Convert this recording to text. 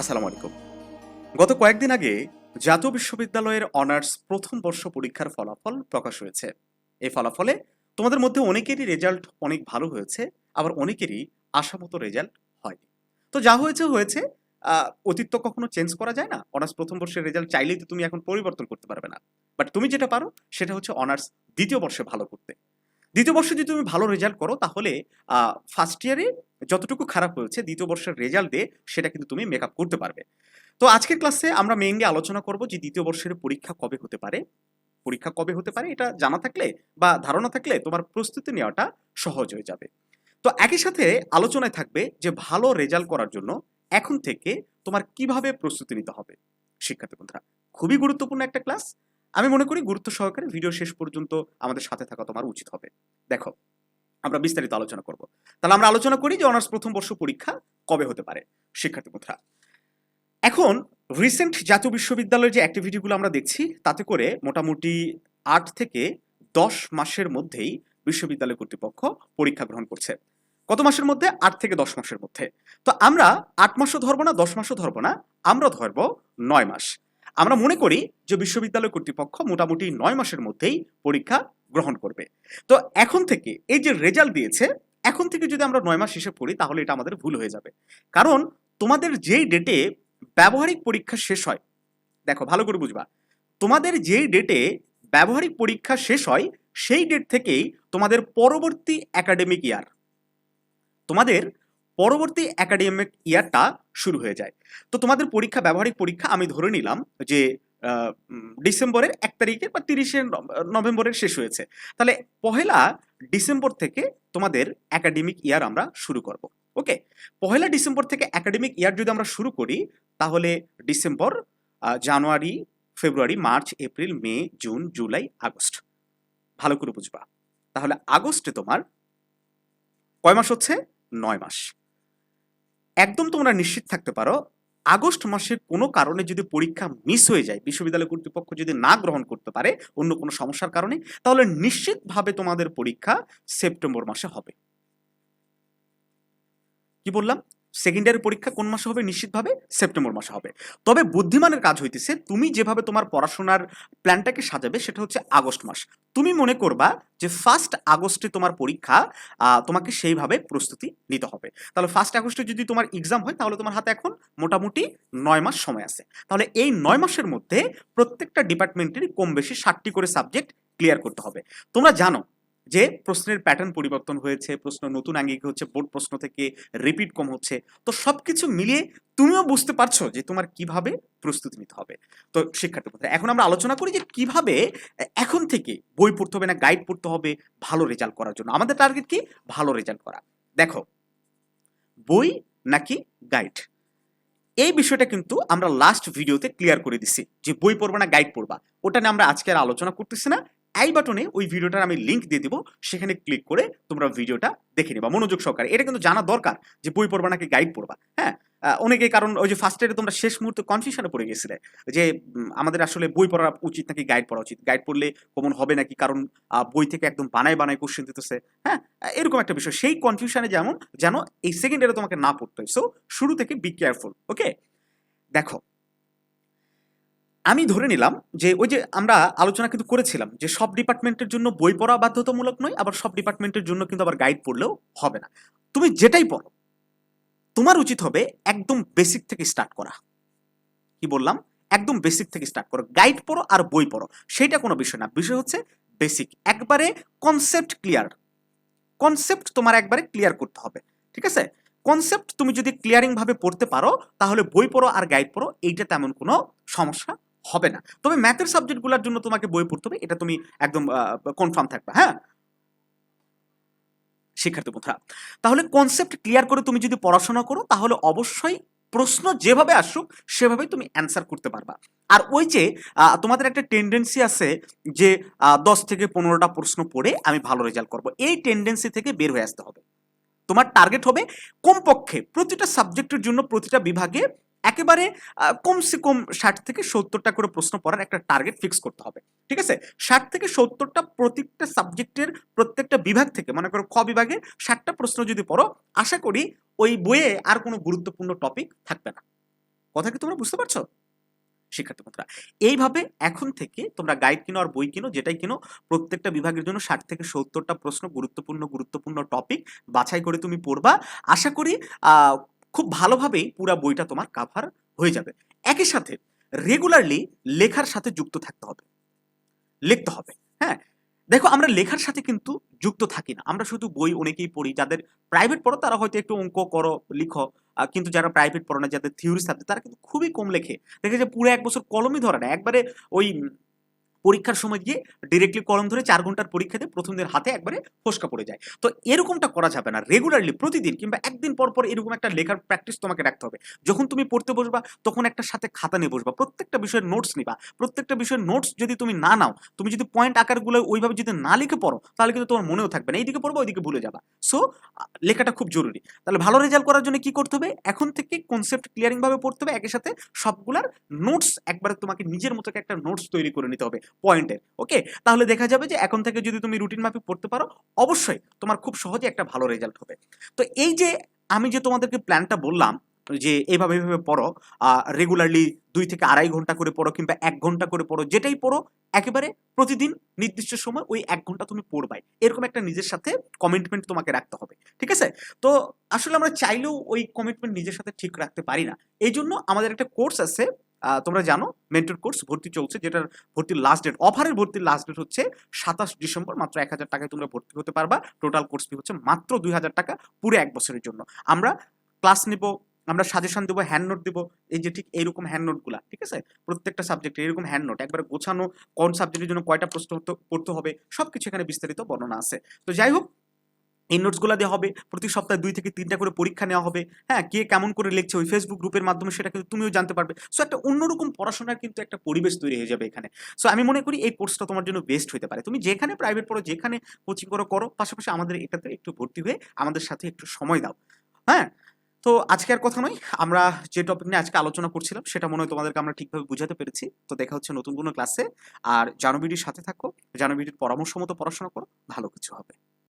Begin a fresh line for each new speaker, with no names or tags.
আসসালামু আলাইকুম। গত কয়েকদিন আগে জাতীয় বিশ্ববিদ্যালয়ের অনার্স প্রথম বর্ষ পরীক্ষার ফলাফল প্রকাশ হয়েছে। এই ফলাফলে তোমাদের মধ্যে অনেকেরই রেজাল্ট অনেক ভালো হয়েছে, আবার অনেকেরই আশামতো রেজাল্ট হয়নি। তো যা হয়েছে হয়েছে অতীত তো কখনো চেঞ্জ করা যায় না। অনার্স প্রথম বর্ষের রেজাল্ট চাইলেই তো তুমি এখন পরিবর্তন করতে পারবে না। বাট তুমি যেটা পারো, সেটা হচ্ছে অনার্স দ্বিতীয় বর্ষে ভালো করতে। দ্বিতীয় বর্ষে যদি তুমি ভালো রেজাল্ট করো, তাহলে ফার্স্ট ইয়ারে যতটুকু খারাপ হয়েছে, দ্বিতীয় বর্ষের রেজাল্ট দিয়ে সেটা কিন্তু তুমি মেকআপ করতে পারবে। তো আজকের ক্লাসে আমরা মেইনলি আলোচনা করব যে দ্বিতীয় বর্ষের পরীক্ষা কবে হতে পারে। পরীক্ষা কবে হতে পারে, এটা জানা থাকলে বা ধারণা থাকলে তোমার প্রস্তুতি নেওয়াটা সহজ হয়ে যাবে। তো একই সাথে আলোচনায় থাকবে যে ভালো রেজাল্ট করার জন্য এখন থেকে তোমার কীভাবে প্রস্তুতি নিতে হবে। শিক্ষার্থী বন্ধুরা, খুবই গুরুত্বপূর্ণ একটা ক্লাস আমি মনে করি গুরুত্ব সহকারে ভিডিও শেষ পর্যন্ত আমাদের সাথে থাকা তোমার উচিত হবে। দেখো, আমরা বিস্তারিত আলোচনা করব। তাহলে আমরা আলোচনা করি যে অনার্স প্রথম বর্ষ পরীক্ষা কবে হতে পারে, শিক্ষার্থী বন্ধুরা। এখন রিসেন্ট জাতীয় বিশ্ববিদ্যালয়ের যে অ্যাক্টিভিটিগুলো আমরা দেখছি, তাতে করে মোটামুটি আট থেকে দশ মাসের মধ্যেই বিশ্ববিদ্যালয় কর্তৃপক্ষ পরীক্ষা গ্রহণ করছে। কত মাসের মধ্যে? আট থেকে দশ মাসের মধ্যে। তো আমরা আট মাসও ধরবো না, দশ মাসও ধরবো না, আমরা ধরবো নয় মাস। আমরা মনে করি যে বিশ্ববিদ্যালয় কর্তৃপক্ষ মোটামুটি নয় মাসের মধ্যেই পরীক্ষা গ্রহণ করবে। তো এখন থেকে এই যে রেজাল্ট দিয়েছে, এখন থেকে যদি আমরা নয় মাস হিসেব করি তাহলে এটা আমাদের ভুল হয়ে যাবে। কারণ তোমাদের যেই ডেটে ব্যবহারিক পরীক্ষা শেষ হয়, দেখো ভালো করে বুঝবা, তোমাদের যেই ডেটে ব্যবহারিক পরীক্ষা শেষ হয়, সেই ডেট থেকেই তোমাদের পরবর্তী একাডেমিক ইয়ার তোমাদের পরবর্তী একাডেমিক ইয়ারটা শুরু হয়ে যায়। তো তোমাদের পরীক্ষা, ব্যবহারিক পরীক্ষা আমি ধরে নিলাম যে ডিসেম্বরের এক তারিখে বা তিরিশে নভেম্বরের শেষ হয়েছে। তাহলে পহেলা ডিসেম্বর থেকে তোমাদের একাডেমিক ইয়ার আমরা শুরু করব। ওকে? পহেলা ডিসেম্বর থেকে একাডেমিক ইয়ার যদি আমরা শুরু করি, তাহলে December January, February, March, April, May, June, July, August. ভালো করে বুঝবা। তাহলে আগস্টে তোমার কয় মাস হচ্ছে? নয় মাস। একদম তোমরা নিশ্চিত থাকতে পারো, আগস্ট মাসের কোনো কারণে যদি পরীক্ষা মিস হয়ে যায়, বিশ্ববিদ্যালয় কর্তৃপক্ষ যদি না গ্রহণ করতে পারে, অন্য কোনো সমস্যার কারণে, তাহলে নিশ্চিতভাবে তোমাদের পরীক্ষা সেপ্টেম্বর মাসে হবে। কি বললাম? সেকেন্ডারি পরীক্ষা কোন মাসে হবে? নিশ্চিতভাবে সেপ্টেম্বর মাসে হবে। তবে বুদ্ধিমানের কাজ হইতেছে, তুমি যেভাবে তোমার পড়াশোনার প্ল্যানটাকে সাজাবে, সেটা হচ্ছে আগস্ট মাস। তুমি মনে করবা যে ফার্স্ট আগস্টে তোমার পরীক্ষা তোমাকে সেইভাবে প্রস্তুতি নিতে হবে। তাহলে ফার্স্ট আগস্টে যদি তোমার এক্সাম হয়, তাহলে তোমার হাতে এখন মোটামুটি নয় মাস সময় আছে। তাহলে এই নয় মাসের মধ্যে প্রত্যেকটা ডিপার্টমেন্টেরই কম বেশি ষাটটি করে সাবজেক্ট ক্লিয়ার করতে হবে। তোমরা জানো যে প্রশ্নের প্যাটার্ন পরিবর্তন হয়েছে, প্রশ্ন নতুন আঙ্গিক হচ্ছে বোর্ড প্রশ্ন থেকে রিপিট কম হচ্ছে। তো সবকিছু মিলিয়ে তুমিও বুঝতে পারছ যে তোমার কীভাবে প্রস্তুতি নিতে হবে। তো শিক্ষার্থী এখন আমরা আলোচনা করি যে কীভাবে এখন থেকে বই পড়তে হবে না গাইড পড়তে হবে ভালো রেজাল্ট করার জন্য। আমাদের টার্গেট কি? ভালো রেজাল্ট করা। দেখো, বই নাকি গাইড এই বিষয়টা কিন্তু আমরা লাস্ট ভিডিওতে ক্লিয়ার করে দিছি যে বই পড়বা না গাইড পড়বা। ওটা নিয়ে আমরা আজকে আর আলোচনা করতেছি না। এই বাটনে ওই ভিডিওটার আমি লিঙ্ক দিয়ে দিব, সেখানে ক্লিক করে তোমরা ভিডিওটা দেখে নিবা। মনোযোগ সহকারে। এটা কিন্তু জানা দরকার যে বই পড়বা নাকি গাইড পড়বা। হ্যাঁ? অনেকে কারণ ওই যে ফার্স্ট ইয়ারে তোমরা শেষ মুহূর্তে কনফিউশনে পড়ে গেছিলে যে আমাদের আসলে বই পড়া উচিত নাকি গাইড পড়া উচিত? গাইড পড়লে কমন হবে নাকি? কারণ বই থেকে একদম বানায় বানায় কোশ্চেন দিতেছে। হ্যাঁ? এরকম একটা বিষয়। সেই কনফিউশনে যেমন, যেন এই সেকেন্ড ইয়ারে তোমাকে না পড়তে হয়। সো শুরু থেকে বি কেয়ারফুল ওকে দেখো আমি ধরে নিলাম যে ওই যে আমরা আলোচনা কিন্তু করেছিলাম যে সব ডিপার্টমেন্টের জন্য বই পড়া বাধ্যতামূলক নয়, আবার সব ডিপার্টমেন্টের জন্য কিন্তু আবার গাইড পড়লেও হবে না। তুমি যেটাই পড়ো, তোমার উচিত হবে একদম বেসিক থেকে স্টার্ট করা। কি বললাম? একদম বেসিক থেকে স্টার্ট করো। গাইড পড়ো আর বই পড়ো। সেটা কোনো বিষয় না। বিষয় হচ্ছে বেসিক একবারে কনসেপ্ট ক্লিয়ার কনসেপ্ট তোমার একবারে ক্লিয়ার করতে হবে। ঠিক আছে? কনসেপ্ট তুমি যদি ক্লিয়ারিংভাবে পড়তে পারো, তাহলে বই পড়ো আর গাইড পড়ো, এইটা তেমন কোনো সমস্যা হবে না। তবে ম্যাথের সাবজেক্টগুলোর জন্য তোমাকে বই পড়তে হবে, এটা তুমি একদম কনফার্ম থাকবে হ্যাঁ? শিক্ষার্থী বন্ধুরা, তাহলে কনসেপ্ট ক্লিয়ার করে তুমি যদি পড়াশোনা করো, তাহলে অবশ্যই প্রশ্ন যেভাবে আসুক, সেভাবেই তুমি অ্যান্সার করতে পারবা। আর ওই যে তোমাদের একটা টেন্ডেন্সি আছে যে দশ থেকে পনেরোটা প্রশ্ন পড়ে আমি ভালো রেজাল্ট করব। এই টেন্ডেন্সি থেকে বের হয়ে আসতে হবে। তোমার টার্গেট হবে কমপক্ষে প্রতিটা সাবজেক্টের জন্য প্রতিটা বিভাগে একেবারে কমসে কম ষাট থেকে সত্তরটা করে প্রশ্ন পড়ার একটা টার্গেট ফিক্স করতে হবে। ঠিক আছে? ষাট থেকে সত্তরটা প্রত্যেকটা সাবজেক্টের প্রত্যেকটা বিভাগ থেকে, মনে করো খ বিভাগে ষাটটা প্রশ্ন যদি পড়ো, আশা করি ওই বইয়ে আর কোনো গুরুত্বপূর্ণ টপিক থাকবে না। কথা কি তোমরা বুঝতে পারছ? শিক্ষার্থী বন্ধুরা, এইভাবে এখন থেকে তোমরা গাইড কিনো আর বই কিনো, যেটাই কিনো, প্রত্যেকটা বিভাগের জন্য ষাট থেকে সত্তরটা প্রশ্ন গুরুত্বপূর্ণ গুরুত্বপূর্ণ টপিক বাছাই করে তুমি পড়বা। আশা করি খুব ভালোভাবেই পুরো বইটা তোমার কাভার হয়ে যাবে। একই সাথে রেগুলারলি লেখার সাথে যুক্ত থাকতে হবে। লিখতে হবে হ্যাঁ? দেখো, আমরা লেখার সাথে কিন্তু যুক্ত থাকি না। আমরা শুধু বই অনেকেই পড়ি। যাদের প্রাইভেট পড়ো, তারা হয়তো একটু অঙ্ক করো, লিখো। কিন্তু যারা প্রাইভেট পড়ো না, যাদের থিওরি সাবজেক্ট তারা কিন্তু খুবই কম লেখে। দেখে যে পুরো এক বছর কলমই ধরে না। একবারে ওই পরীক্ষার সময় গিয়ে ডিরেক্টলি কলম ধরে চার ঘণ্টার পরীক্ষা দিয়ে প্রথম দিনের হাতে একবারে ফসকা পড়ে যায়। তো এরকমটা করা যাবে না। রেগুলারলি প্রতিদিন কিংবা একদিন পর পর এরকম একটা লেখার প্র্যাকটিস তোমাকে রাখতে হবে। যখন তুমি পড়তে বসবা, তখন একটা সাথে খাতা নিয়ে বসবা। প্রত্যেকটা বিষয়ের নোটস নিবা। প্রত্যেকটা বিষয়ের নোটস যদি তুমি না নাও, তুমি যদি পয়েন্ট আকারগুলো ওইভাবে যদি না লিখে পড়ো, তাহলে কিন্তু তোমার মনেও থাকবে না। এইদিকে পড়ব, ওইদিকে ভুলে যাবা। সো লেখাটা খুব জরুরি। তাহলে ভালো রেজাল্ট করার জন্য কি করতে হবে? এখন থেকে কনসেপ্ট ক্লিয়ারিংভাবে পড়তে হবে। একই সাথে সবগুলার নোটস একবারে তোমাকে নিজের মতো একটা নোটস তৈরি করে নিতে হবে। পয়েন্টের ওকে তাহলে দেখা যাবে যে এখন থেকে যদি তুমি রুটিন মাফিক পড়তে পারো, অবশ্যই তোমার খুব সহজে একটা ভালো রেজাল্ট হবে। তো এই যে আমি যে তোমাদেরকে প্ল্যানটা বললাম, যে এইভাবে এইভাবে পড়ো রেগুলারলি দুই থেকে আড়াই ঘণ্টা করে পড়ো কিংবা এক ঘণ্টা করে পড়ো, যেটাই পড়ো, একেবারে প্রতিদিন নির্দিষ্ট সময় ওই এক ঘণ্টা তুমি পড়বাই। এরকম একটা নিজের সাথে কমিটমেন্ট তোমাকে রাখতে হবে, ঠিক আছে? তো আসলে আমরা চাইলেও ওই কমিটমেন্ট নিজের সাথে ঠিক রাখতে পারি না। এই জন্য আমাদের একটা কোর্স আছে তোমরা জানো মেন্টর কোর্স ভর্তি চলছে, যেটার ভর্তির লাস্ট ডেট অফারের ভর্তির লাস্ট ডেট হচ্ছে সাতাশ ডিসেম্বর, মাত্র এক হাজার টাকায় তোমরা ভর্তি হতে পারবা। টোটাল কোর্স ফি হচ্ছে মাত্র দুই হাজার টাকা পুরো এক বছরের জন্য। আমরা ক্লাস নিব, আমরা সাজেশন দেবো হ্যান্ড নোট দেবো, এই যে ঠিক এইরকম হ্যান্ড নোটগুলা ঠিক আছে? প্রত্যেকটা সাবজেক্টে এরকম হ্যান্ড নোট একবার গোছানো, কোন সাবজেক্টের জন্য কয়টা প্রশ্ন করতে হবে সব কিছু এখানে বিস্তারিত বর্ণনা আছে। তো যাই হোক এই নোটসগুলো দেওয়া হবে, প্রতি সপ্তাহে দুই থেকে তিনটা করে পরীক্ষা নেওয়া হবে। হ্যাঁ কে কেমন করে লিখছে ওই ফেসবুক গ্রুপের মাধ্যমে সেটা কিন্তু তুমিও জানতে পারবে। সো একটা অন্যরকম পড়াশোনার কিন্তু একটা পরিবেশ তৈরি হয়ে যাবে এখানে। সো আমি মনে করি এই কোর্সটা তোমার জন্য বেস্ট হতে পারে। তুমি যেখানে প্রাইভেট পড়ো, যেখানে কোচিং করো করো। পাশাপাশি আমাদের এটাতে একটু ভর্তি হয়ে আমাদের সাথে একটু সময় দাও। হ্যাঁ? তো আজকে আর কথা নয়। আমরা যে টপিক নিয়ে আজকে আলোচনা করছিলাম, সেটা মনে হয় তোমাদেরকে আমরা ঠিকভাবে বুঝাতে পেরেছি। তো দেখা হচ্ছে নতুন কোনো ক্লাসে আর জানবিডির সাথে থাকো। জানবিডির পরামর্শ মতো পড়াশোনা করো। ভালো কিছু হবে।